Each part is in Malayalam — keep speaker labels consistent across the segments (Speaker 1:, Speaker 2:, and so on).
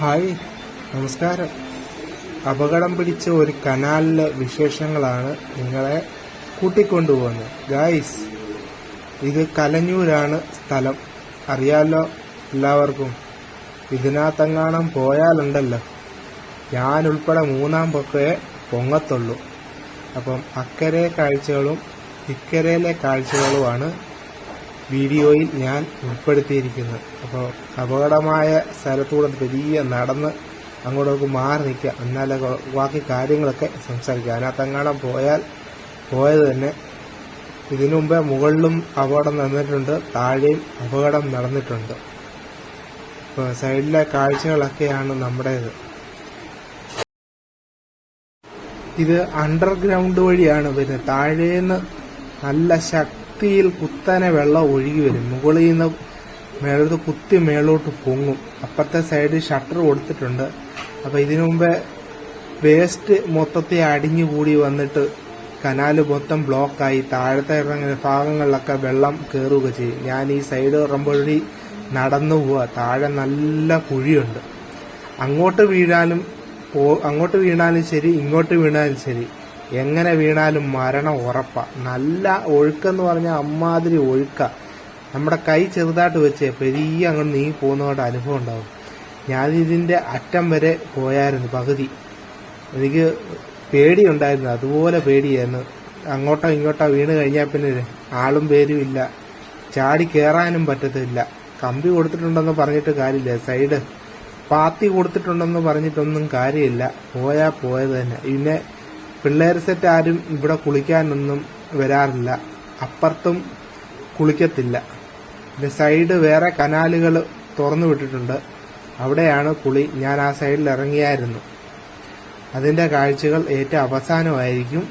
Speaker 1: ഹായ് നമസ്കാരം. അപകടം പിടിച്ച ഒരു കനാലിലെ വിശേഷങ്ങളാണ് നിങ്ങളെ കൂട്ടിക്കൊണ്ടുപോകുന്നത്. ഗായ്സ് ഇത് കലഞ്ഞൂരാണ് സ്ഥലം. അറിയാലോ എല്ലാവർക്കും. ഇതിനകത്തെങ്ങാണം പോയാലുണ്ടല്ലോ. ഞാനുൾപ്പെടെ മൂന്നാം പൊക്കയെ പൊങ്ങത്തുള്ളൂ. അപ്പം അക്കരെ കാഴ്ചകളും ഇക്കരയിലെ കാഴ്ചകളുമാണ് വീഡിയോയിൽ ഞാൻ ഉൾപ്പെടുത്തിയിരിക്കുന്നത് അപ്പോൾ അപകടമായ സ്ഥലത്തൂടെ വലിയ നടന്ന് അങ്ങോട്ടേക്ക് മാറി നിൽക്കുക. എന്നാലേ ബാക്കി കാര്യങ്ങളൊക്കെ സംസാരിക്കുക അതിനകത്തങ്ങാടം പോയാൽ പോയത് തന്നെ ഇതിനു മുമ്പേ മുകളിലും അപകടം നടന്നിട്ടുണ്ട് താഴെയും അപകടം നടന്നിട്ടുണ്ട്. ഇപ്പോൾ സൈഡിലെ കാഴ്ചകളൊക്കെയാണ് നമ്മുടേത്. ഇത് അണ്ടർഗ്രൗണ്ട് വഴിയാണ് വരുന്നത്. താഴേന്ന് നല്ല ശക്തിയിൽ കുത്തനെ വെള്ളം ഒഴുകി വരും. മുകളിൽ നിന്ന് മേളത് കുത്തി മേളോട്ട് പൊങ്ങും. അപ്പുറത്തെ സൈഡിൽ ഷട്ടർ കൊടുത്തിട്ടുണ്ട്. അപ്പൊ ഇതിനു മുമ്പേ വേസ്റ്റ് മൊത്തത്തിൽ അടിഞ്ഞു കൂടി വന്നിട്ട് കനാല് മൊത്തം ബ്ലോക്കായി താഴത്തെ ഭാഗങ്ങളിലൊക്കെ വെള്ളം കയറുക ചെയ്യും. ഞാൻ ഈ സൈഡ് ഇറമ്പൊഴി നടന്നു പോവാ. താഴെ നല്ല കുഴിയുണ്ട്. അങ്ങോട്ട് വീഴാനും അങ്ങോട്ട് വീണാലും ശരി ഇങ്ങോട്ട് വീണാലും ശരി. എങ്ങനെ വീണാലും മരണം ഉറപ്പാ. നല്ല ഒഴുക്കെന്ന് പറഞ്ഞാൽ അമ്മാതിരി ഒഴുക്ക. നമ്മുടെ കൈ ചെറുതായിട്ട് വെച്ച് പെരിയ അങ്ങോട്ട് നീങ്ങി പോകുന്നതുകൊണ്ട് അനുഭവം ഉണ്ടാവും. ഞാൻ ഇതിന്റെ അറ്റം വരെ പോയായിരുന്നു പകുതി. എനിക്ക് പേടിയുണ്ടായിരുന്നു അതുപോലെ പേടിയായിരുന്നു. അങ്ങോട്ടോ ഇങ്ങോട്ടോ വീണ് കഴിഞ്ഞാൽ പിന്നെ ആളും പേരും ഇല്ല. ചാടി കയറാനും പറ്റത്തില്ല. കമ്പി കൊടുത്തിട്ടുണ്ടെന്ന് പറഞ്ഞിട്ട് കാര്യമില്ല സൈഡ് പാത്തി കൊടുത്തിട്ടുണ്ടെന്ന് പറഞ്ഞിട്ടൊന്നും കാര്യമില്ല. പോയാ പോയത് തന്നെ. പിന്നെ പിള്ളേർ സെറ്റ് ആരും ഇവിടെ കുളിക്കാനൊന്നും വരാറില്ല. അപ്പുറത്തും കുളിക്കത്തില്ല. പിന്നെ സൈഡ് വേറെ കനാലുകൾ തുറന്നു വിട്ടിട്ടുണ്ട്. അവിടെയാണ് കുളി. ഞാൻ ആ സൈഡിൽ ഇറങ്ങിയായിരുന്നു. അതിന്റെ കാഴ്ചകൾ ഏറ്റവും അവസാനമായിരിക്കും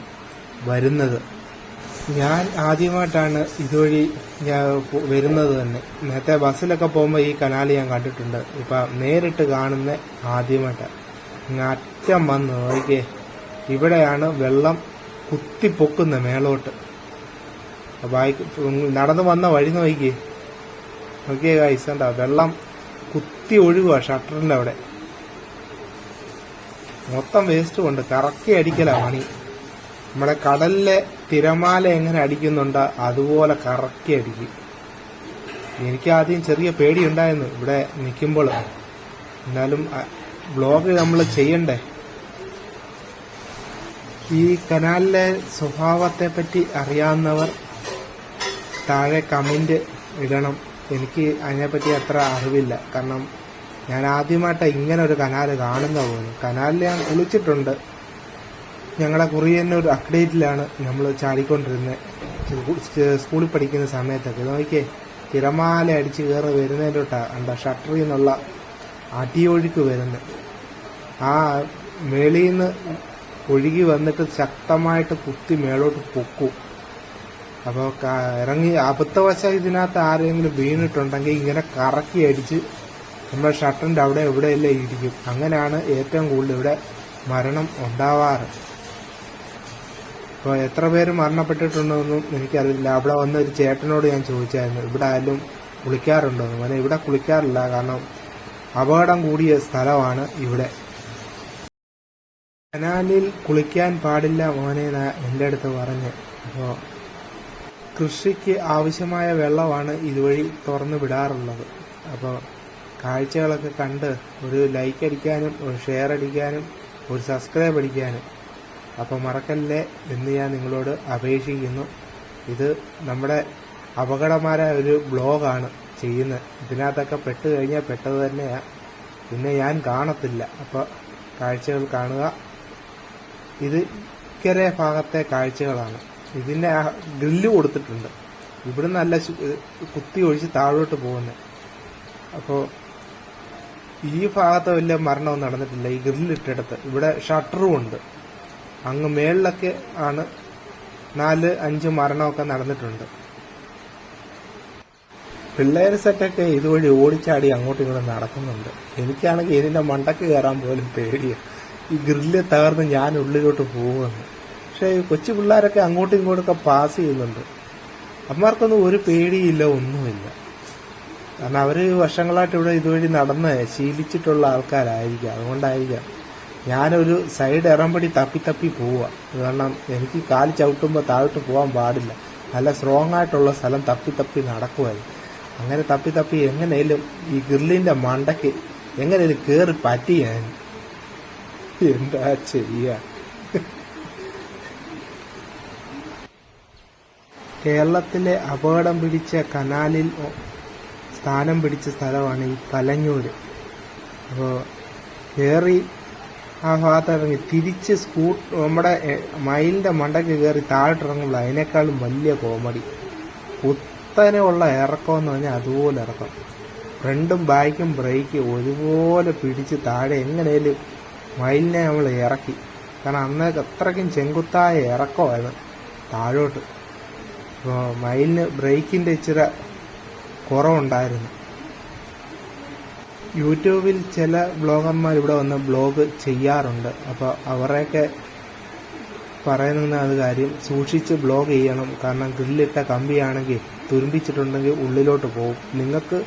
Speaker 1: വരുന്നത്. ഞാൻ ആദ്യമായിട്ടാണ് ഇതുവഴി ഞാൻ വരുന്നത് തന്നെ. നേരത്തെ ബസ്സിലൊക്കെ പോകുമ്പോൾ ഈ കനാൽ ഞാൻ കണ്ടിട്ടുണ്ട്. ഇപ്പം നേരിട്ട് കാണുന്ന ആദ്യമായിട്ടാണ് അറ്റം വന്ന് നോക്കിയേ. ഇവിടെയാണ് വെള്ളം കുത്തിപ്പൊക്കുന്ന മേളോട്ട്. ബൈക്ക് നടന്നു വന്ന വഴി നോക്കിയേ. നോക്കിയേ ഗൈസ് കണ്ടോ? വെള്ളം കുത്തി ഒഴുകുക ഷട്ടറിന്റെ അവിടെ. മൊത്തം വേസ്റ്റ് കൊണ്ട് കറക്കി അടിക്കല പണി. നമ്മുടെ കടലിലെ തിരമാല എങ്ങനെ അടിക്കുന്നുണ്ട് അതുപോലെ കറക്കി അടിക്കും. എനിക്ക് ആദ്യം ചെറിയ പേടിയുണ്ടായിരുന്നു ഇവിടെ നിൽക്കുമ്പോൾ. എന്നാലും ബ്ലോഗ് നമ്മൾ ചെയ്യണ്ടേ? ഈ കനാലിലെ സ്വഭാവത്തെ പറ്റി അറിയാവുന്നവർ താഴെ കമന്റ് ഇടണം. എനിക്ക് അതിനെപ്പറ്റി അത്ര അറിവില്ല. കാരണം ഞാൻ ആദ്യമായിട്ടാണ് ഇങ്ങനെ ഒരു കനാൽ കാണുന്ന പോലും. കനാലിൽ ഞാൻ കുളിച്ചിട്ടുണ്ട് ഞങ്ങളെ ഒരു അപ്ഡേറ്റിലാണ് നമ്മൾ ചാടിക്കൊണ്ടിരുന്നത് സ്കൂളിൽ പഠിക്കുന്ന സമയത്തൊക്കെ. നോക്കിയേ തിരമാല അടിച്ച് കയറി വരുന്നതിന്റെ തൊട്ടാ കണ്ട ഷട്ടറിൽ നിന്നുള്ള അടിയൊഴുക്ക് വരുന്നത് ആ മേളിൽ നിന്ന് ഒഴുകി വന്നിട്ട് ശക്തമായിട്ട് കുത്തി മേളോട്ട് പൊക്കും. അപ്പോൾ ഇറങ്ങി അബദ്ധവശ ഇതിനകത്ത് ആരെങ്കിലും വീണിട്ടുണ്ടെങ്കിൽ ഇങ്ങനെ കറക്കി അടിച്ച് നമ്മുടെ ഷട്ടറിന്റെ അവിടെ എവിടെയല്ലേ ഇരിക്കും അങ്ങനെയാണ് ഏറ്റവും കൂടുതൽ ഇവിടെ മരണം ഉണ്ടാവാറ്. ഇപ്പോൾ എത്ര പേര് മരണപ്പെട്ടിട്ടുണ്ടെന്നും എനിക്കറിയില്ല. അവിടെ വന്ന ഒരു ചേട്ടനോട് ഞാൻ ചോദിച്ചായിരുന്നു. ഇവിടെ ആരും കുളിക്കാറുണ്ടോ? അങ്ങനെ ഇവിടെ കുളിക്കാറില്ല. കാരണം അപകടം കൂടിയ സ്ഥലമാണ് ഇവിടെ. കനാലിൽ കുളിക്കാൻ പാടില്ല മോനെ എന്റെ അടുത്ത് പറഞ്ഞ്. അപ്പോൾ കൃഷിക്ക് ആവശ്യമായ വെള്ളമാണ് ഇതുവഴി തുറന്നു വിടാറുള്ളത്. അപ്പോൾ കാഴ്ചകളൊക്കെ കണ്ട് ഒരു ലൈക്ക് അടിക്കാനും ഒരു ഷെയർ അടിക്കാനും ഒരു സബ്സ്ക്രൈബ് അടിക്കാനും. അപ്പോൾ മറക്കല്ലേ എന്ന് ഞാൻ നിങ്ങളോട് അപേക്ഷിക്കുന്നു. ഇത് നമ്മുടെ അപകടമായ ഒരു ബ്ലോഗാണ് ചെയ്യുന്നത് ഇതിനകത്തൊക്കെ പെട്ട് കഴിഞ്ഞാൽ പെട്ടത് തന്നെയാണ് പിന്നെ ഞാൻ കാണത്തില്ല. അപ്പോൾ കാഴ്ചകൾ കാണുക. ഇത് ഇക്കരെ ഭാഗത്തെ കാഴ്ചകളാണ്. ഇതിന്റെ ആ ഗ്രില്ല് കൊടുത്തിട്ടുണ്ട്. ഇവിടെ നല്ല കുത്തി ഒഴിച്ച് താഴോട്ട് പോകുന്നത് അപ്പോൾ ഈ ഭാഗത്ത് വലിയ മരണമൊന്നും നടന്നിട്ടില്ല. ഈ ഗ്രില്ലിട്ടിടത്ത്. ഇവിടെ ഷട്ടറും ഉണ്ട്. അങ്ങ് മേളിലൊക്കെ ആണ് നാല് അഞ്ച് മരണമൊക്കെ നടന്നിട്ടുണ്ട്. പിള്ളേർ സെറ്റൊക്കെ ഇതുവഴി ഓടിച്ചാടി അങ്ങോട്ടും ഇങ്ങോട്ടും നടക്കുന്നുണ്ട്. എനിക്കാണെങ്കിൽ ഇതിന്റെ മണ്ടക്ക് കയറാൻ പോലും പേടിയാണ് ഈ ഗ്രില്ല് തകർന്ന് ഞാൻ ഉള്ളിലോട്ട് പോകുമെന്ന് പക്ഷേ കൊച്ചു പിള്ളേരൊക്കെ അങ്ങോട്ടും ഇങ്ങോട്ടൊക്കെ പാസ് ചെയ്യുന്നുണ്ട്. അമ്മമാർക്കൊന്നും ഒരു പേടിയില്ല ഒന്നുമില്ല. കാരണം അവർ വർഷങ്ങളായിട്ട് ഇവിടെ ഇതുവഴി നടന്ന് ശീലിച്ചിട്ടുള്ള ആൾക്കാരായിരിക്കാം. അതുകൊണ്ടായിരിക്കാം ഞാനൊരു സൈഡ് ഇറമ്പടി തപ്പി തപ്പി പോവുക. കാരണം എനിക്ക് കാൽ ചവിട്ടുമ്പോൾ താഴോട്ട് പോകാൻ പാടില്ല. നല്ല സ്ട്രോങ് ആയിട്ടുള്ള സ്ഥലം തപ്പി തപ്പി നടക്കുമായിരുന്നു അങ്ങനെ തപ്പി തപ്പി എങ്ങനെയും ഈ ഗ്രില്ലിന്റെ മണ്ടയ്ക്ക് എങ്ങനെയും കയറി പറ്റി ഞാൻ എന്താ ചെയ്യ? കേരളത്തിലെ അപകടം പിടിച്ച കനാലിൽ സ്ഥാനം പിടിച്ച സ്ഥലമാണ് ഈ കലഞ്ഞൂര് അപ്പോൾ കയറി ആ ഭാഗത്ത് ഇറങ്ങി തിരിച്ച് സ്കൂ നമ്മുടെ മയിലിന്റെ മണ്ടയ്ക്ക് കയറി താഴോട്ടിറങ്ങുമ്പോൾ അതിനേക്കാളും വലിയ കോമഡി. കുത്തനെ ഉള്ള ഇറക്കം എന്ന് പറഞ്ഞാൽ അതുപോലെ ഇറക്കം. ഫ്രണ്ടും ബാക്കും ബ്രേക്കും ഒരുപോലെ പിടിച്ച് താഴെ എങ്ങനെയും മയിലിനെ നമ്മൾ ഇറക്കി. കാരണം അന്ന് അത്രയ്ക്കും ചെങ്കുത്തായ ഇറക്കമായിരുന്നു താഴോട്ട്. അപ്പോൾ മയിലിന് ബ്രേക്കിന്റെ ഇച്ചിരി കുറവുണ്ടായിരുന്നു. യൂട്യൂബിൽ ചില ബ്ലോഗർമാർ ഇവിടെ വന്ന് ബ്ലോഗ് ചെയ്യാറുണ്ട്. അപ്പോൾ അവരെയൊക്കെ പറയുന്ന അത് കാര്യം സൂക്ഷിച്ച് ബ്ലോഗ് ചെയ്യണം. കാരണം ഗ്രില്ലിട്ട കമ്പിയാണെങ്കിൽ തുരുമ്പിച്ചിട്ടുണ്ടെങ്കിൽ ഉള്ളിലോട്ട് പോകും. നിങ്ങൾക്ക്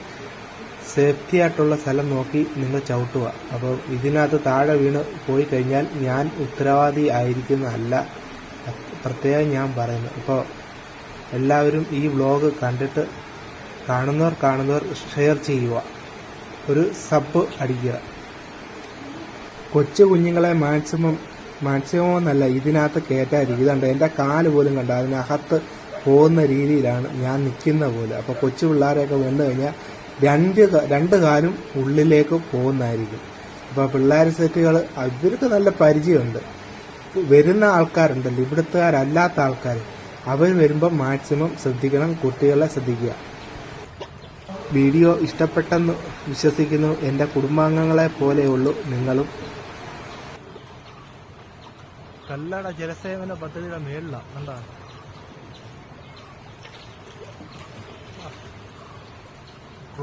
Speaker 1: സേഫ്റ്റി ആയിട്ടുള്ള സ്ഥലം നോക്കി നിങ്ങൾ ചവിട്ടുക. അപ്പോൾ ഇതിനകത്ത് താഴെ വീണ് പോയി കഴിഞ്ഞാൽ ഞാൻ ഉത്തരവാദി ആയിരിക്കുന്നതല്ല. പ്രത്യേകം ഞാൻ പറയുന്നു. അപ്പോൾ എല്ലാവരും ഈ വ്ലോഗ് കണ്ടിട്ട് കാണുന്നവർ കാണുന്നവർ ഷെയർ ചെയ്യുക. ഒരു സബ് അടിക്കുക. കൊച്ചു കുഞ്ഞുങ്ങളെ മാക്സിമം മാക്സിമം എന്നല്ല ഇതിനകത്ത് കയറ്റാതിരിക്കും ഇതുണ്ട് എന്റെ കാൽ പോലും കണ്ട അതിനകത്ത് പോകുന്ന രീതിയിലാണ് ഞാൻ നിൽക്കുന്ന പോലെ. അപ്പോൾ കൊച്ചു പിള്ളേരെയൊക്കെ വന്നു കഴിഞ്ഞാൽ രണ്ട് രണ്ട് കാലും ഉള്ളിലേക്ക് പോകുന്നതായിരിക്കും. അപ്പോൾ പിള്ളേർ സെറ്റുകൾ ഇവർക്ക് നല്ല പരിചയമുണ്ട്. വരുന്ന ആൾക്കാരുണ്ടല്ലോ ഇവിടുത്തുകാരല്ലാത്ത ആൾക്കാർ അവർ വരുമ്പോൾ മാക്സിമം ശ്രദ്ധിക്കണം കുട്ടികളെ ശ്രദ്ധിക്കുക. വീഡിയോ ഇഷ്ടപ്പെട്ടെന്ന് വിശ്വസിക്കുന്നു. എന്റെ കുടുംബാംഗങ്ങളെ പോലെയുള്ളൂ നിങ്ങളും. കല്ലട ജലസേവന പദ്ധതിയുടെ മേളിലാണ് കണ്ടാ?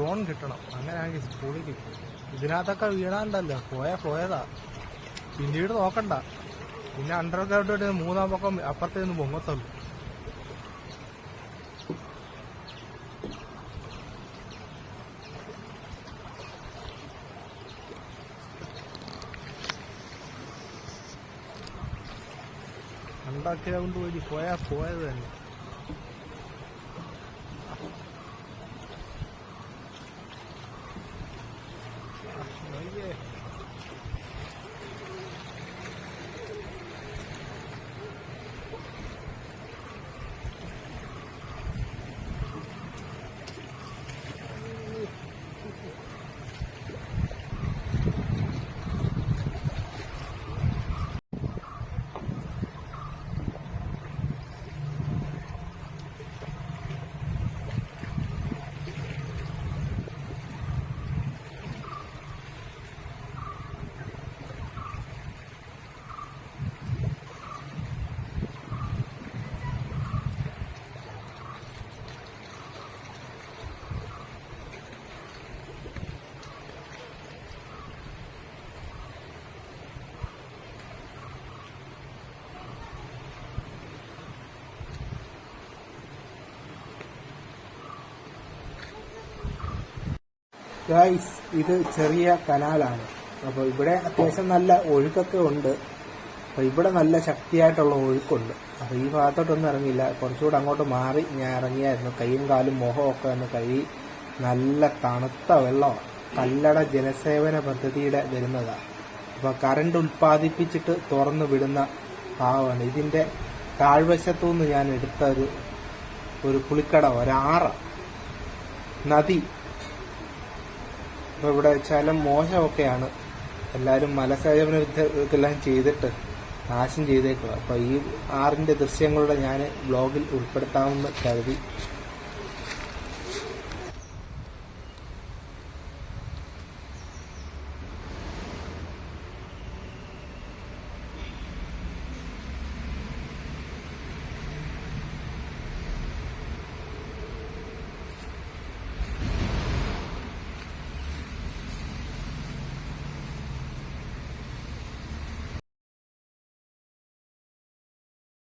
Speaker 1: ഡ്രോൺ കിട്ടണം. അങ്ങനെയാണെങ്കിൽ സ്കൂളിൽ കിട്ടും. ഇതിനകത്തൊക്കെ വീണാണ്ടല്ല. പോയാൽ പോയതാ. പിന്നീട് നോക്കണ്ട. പിന്നെ അണ്ടർഗ്രൗണ്ട് മൂന്നാം പക്കം അപ്പുറത്തേന്ന് നിന്ന് പൊങ്ങത്തുള്ളൂ. അണ്ടർഗ്രൗണ്ട് വഴി പോയാ പോയത് തന്നെ. ഗൈസ് ഇത് ചെറിയ കനാലാണ്. അപ്പോൾ ഇവിടെ അത്യാവശ്യം നല്ല ഒഴുക്കൊക്കെ ഉണ്ട്. അപ്പോൾ ഇവിടെ നല്ല ശക്തിയായിട്ടുള്ള ഒഴുക്കുണ്ട്. അപ്പോൾ ഈ ഭാഗത്തോട്ടൊന്നും ഇറങ്ങിയില്ല. കുറച്ചുകൂടെ അങ്ങോട്ട് മാറി ഞാൻ ഇറങ്ങിയായിരുന്നു. കൈയും കാലും മുഖമൊക്കെ ഒന്ന് കഴുകി നല്ല തണുത്ത വെള്ളമാണ്. കല്ലട ജലസേവന പദ്ധതിയുടെ വരുന്നതാണ് അപ്പോൾ കറണ്ട് ഉൽപ്പാദിപ്പിച്ചിട്ട് തുറന്നു വിടുന്ന ഭാഗമാണ്. ഇതിന്റെ താഴ്വശത്തു നിന്ന് ഞാൻ എടുത്ത ഒരു ഒരു കുളിക്കട ഒരാറ നദി അപ്പോൾ ഇവിടെ വെച്ചാലും മോശമൊക്കെയാണ്. എല്ലാവരും മലസേചന എല്ലാം ചെയ്തിട്ട് നാശം ചെയ്തേക്കുക അപ്പോൾ ഈ ആറിന്റെ ദൃശ്യങ്ങളുടെ ഞാൻ ബ്ലോഗിൽ ഉൾപ്പെടുത്താമെന്ന് കരുതി.